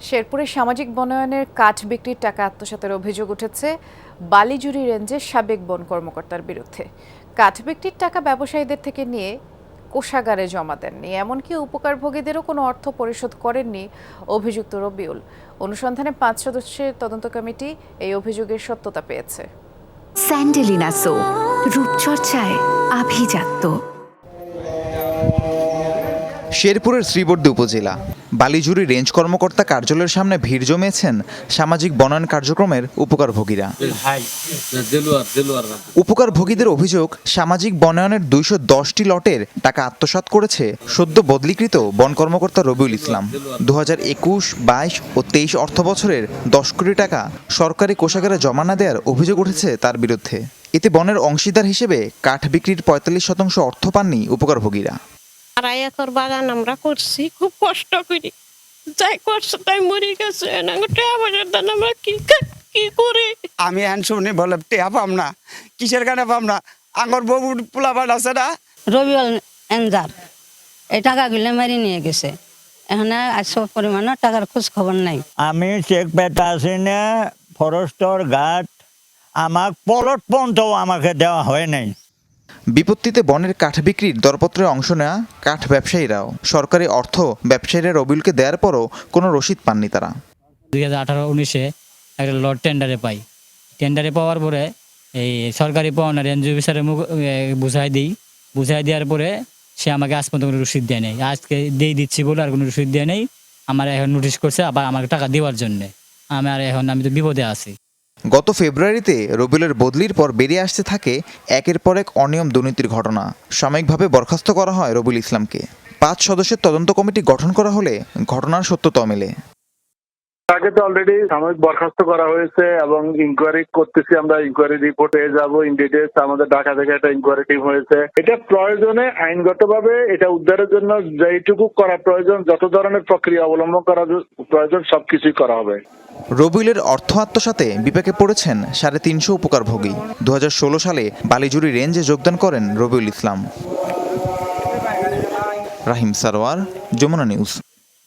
শেরপুরে সামাজিক বনায়নের কাঠ বিক্রির টাকা আত্মসাতের অভিযোগ উঠেছে বালিজুরি রেঞ্জের সাবেক বন কর্মকর্তার বিরুদ্ধে। কাঠ বিক্রির টাকা ব্যবসায়ীদের থেকে নিয়ে কোষাগারে জমা দেননি। এমনকি উপকারভোগীদেরও কোনো অর্থ পরিশোধ করেননি অভিযুক্ত রবিউল। অনুসন্ধানে পাঁচ সদস্যের তদন্ত কমিটি এই অভিযোগের সত্যতা পেয়েছে। স্যান্ডেলিনা সো, রূপচর্চায় আভিজাত্য। শেরপুরের শ্রীবর্দী উপজেলা। বালিজুরি রেঞ্জ কর্মকর্তা কার্যালয়ের সামনে ভিড় জমিয়েছেন সামাজিক বনায়ন কার্যক্রমের উপকারভোগীরা। উপকারভোগীদের অভিযোগ সামাজিক বনায়নের দুইশো দশটি লটের টাকা আত্মসাৎ করেছে সদ্য বদলিকৃত বন কর্মকর্তা রবিউল ইসলাম। দু হাজার একুশ বাইশ ও তেইশ অর্থ বছরের দশ কোটি টাকা সরকারি কোষাগারে জমা না দেওয়ার অভিযোগ উঠেছে তার বিরুদ্ধে। এতে বনের অংশীদার হিসেবে কাঠ বিক্রির পঁয়তাল্লিশ শতাংশ অর্থ পাননি উপকারভোগীরা। আড়াই একর বাগান আমরা করছি খুব কষ্ট করি। যাই করছে তাই মরে গেছে। না টাকা পয়সার দান আমরা কি কি করি? আমি হ্যান শুনি বলে টেয়া পাম না কিসের কারণে পাম না? আঙর বউ পোলাপান আছে না? রবিউল এনজার এই টাকাগুলো মারি নিয়ে গেছে। এখানে আজকে পরিমাণে টাকার খোঁজ খবর নাই। আমি চেক পেতে আসি না ফরেস্টর গার্ড আমাক পলট পর্যন্ত আমাকে দেওয়া হয় নাই। বিপত্তিতে বনের কাঠ বিক্রির দরপত্রে অংশ নেওয়া কাঠ ব্যবসায়ীরাও সরকারি অর্থ ব্যবসায়ীরা রবিউলকে দেওয়ার পরও কোনো রসিদ পাননি তারা। দুই হাজার আঠারো উনিশে একটা লট টেন্ডারে পাই। টেন্ডারে পাওয়ার পরে এই সরকারি পাওনার এনজিও অফিসারে মুখ বুঝাই দিই। বুঝাই দেওয়ার পরে সে আমাকে আজ পর্যন্ত কোনো রসিদ দেয় নেই। আজকে দিয়ে দিচ্ছি বলে আর কোনো রসিদ দেয় নেই। আমার এখন নোটিশ করছে আবার আমাকে টাকা দেওয়ার জন্যে। আমার এখন আমি তো বিপদে আছি। গত ফেব্রুয়ারিতে রবিউলের বদলির পর বেরিয়ে আসতে থাকে একের পর এক অনিয়ম দুর্নীতির ঘটনা। সাময়িকভাবে বরখাস্ত করা হয় রবিউল ইসলামকে। পাঁচ সদস্যের তদন্ত কমিটি গঠন করা হলে ঘটনার সত্যতা মেলে। তাকে তো অলরেডি সাময়িক বরখাস্ত করা হয়েছে এবং ইনকোয়ারি করতেছি আমরা ইনকোয়ারি রিপোর্ট যাব ইন ডিটেলস আমাদের ঢাকা থেকে একটা ইনকোয়ারি টিম হয়েছে। এটা প্রয়োজনে আইনগতভাবে, এটা উদ্ধারের জন্য যেইটুকু করা প্রয়োজন, যত ধরনের প্রক্রিয়া অবলম্বন করা প্রয়োজন, সবকিছুই করা হবে। রবিউলের অর্থ আত্মসাতে বিপাকে পড়েছেন সাড়ে তিনশো উপকারভোগী। দু হাজার ষোলো সালে বালিজুরি রেঞ্জে যোগদান করেন রবিউল ইসলাম। রাহিম সারোয়ার, যমুনা নিউজ।